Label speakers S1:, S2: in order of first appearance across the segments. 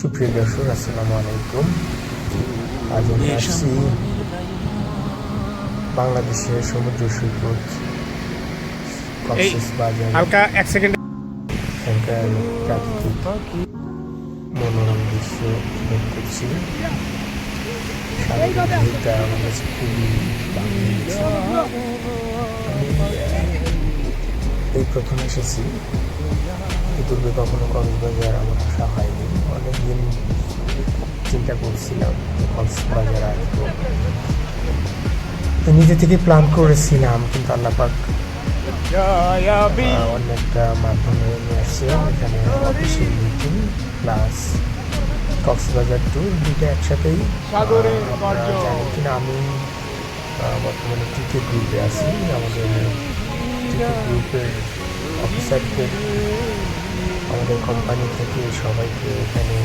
S1: সুপ্রিয় দর্শক আসসালামু আলাইকুম। আজ আমি আসছি বাংলাদেশের সমুদ্র সৈকত
S2: হালকা এক সেকেন্ড।
S1: এখানকার প্রাকৃতিক মনোরম দৃশ্য উপভোগ করছি। আমার কাছে খুবই এই প্রথম এসেছি পূর্বে কখনো কক্সবাজার আমার আসা হয়নি। অনেকদিন চিন্তা করছিলাম কক্সবাজার আসব। তো নিজে থেকে প্ল্যান করেছিলাম কিন্তু আল্লাপাক অনেকটা মাধ্যমে নিয়ে আসছে। এখানে official meeting plus Cox's Bazar tour দুটো একসাথেই। জানেন কিনা আমি বর্তমানে ক্রিকেট গ্রুপে আছি। আমাদের ক্রিকেট গ্রুপের অফিসারদের আমাদের কোম্পানি থেকে সবাইকে এখানে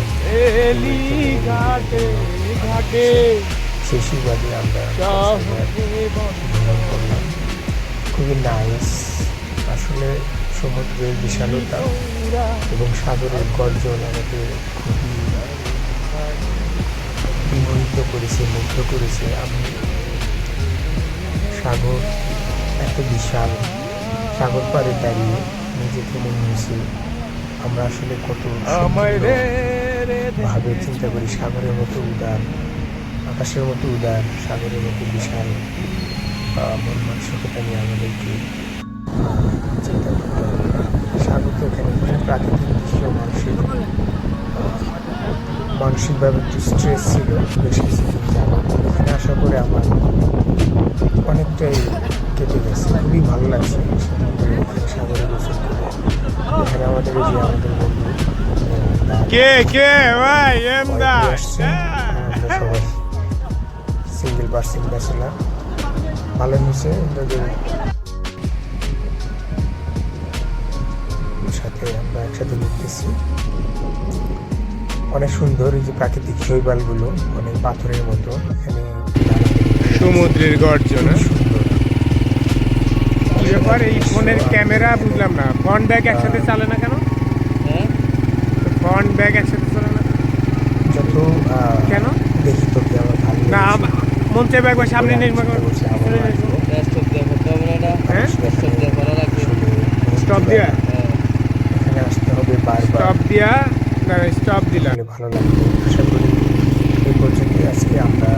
S1: সুবাদে আমরা করলাম। খুবই নাইস আসলে সমুদ্রের বিশালতা এবং সাগরের গর্জন আমাকে খুবই বিমোহিত করেছে মুগ্ধ করেছে। আমি সাগর এত বিশাল সাগর পাড়ে দাঁড়িয়ে নিজেকে মনে হয়েছে আমরা আসলে কত। ভাবে চিন্তা করি সাগরের মতো উদার আকাশের মতো উদার সাগরের মতো বিশাল মন মানসিকতা নিয়ে আমাদেরকে চিন্তা করতে হবে। সাগর তো এখানে প্রাকৃতিক দৃশ্য মানুষের মানসিকভাবে একটু স্ট্রেস ছিল বেশ যাবত এখানে আসার পরে আমার অনেকটাই কেটে গেছে। খুবই ভালো লাগছে। করে সাগরে গোসল করে এখানে আমাদের যে আমাদের বন্ধু
S2: কে কে? ভাই এমদা।
S1: আমরা সবাই সিঙ্গেল পার্সেন্ট ব্যাচেলার ভালো হয়েছে সাথে আমরা একসাথে ঘুরতেছি। অনেক সুন্দর এই যে প্রাকৃতিক শৈবালগুলো অনেক পাথরের মতো এখানে
S2: সমুদ্রের গর্জন কি ব্যাপার এই ফোনের ক্যামেরা বুঝলাম না। ফ্রন্ট ব্যাগ একসাথে চালে না কেন? ফ্রন্ট ব্যাগ একসাথে চলে না?
S1: যত
S2: কেন?
S1: দেখি তোকে আমার ভালো
S2: না মন চাইবে একবার সামনে। হ্যাঁ
S1: আসলে
S2: স্টপ দিয়া
S1: এখানে আসতে হবে বারবার।
S2: স্টপ দিয়া না স্টপ দিলাম।
S1: ভালো লাগবে। আশা করি এই পর্যন্ত আজকে। আমরা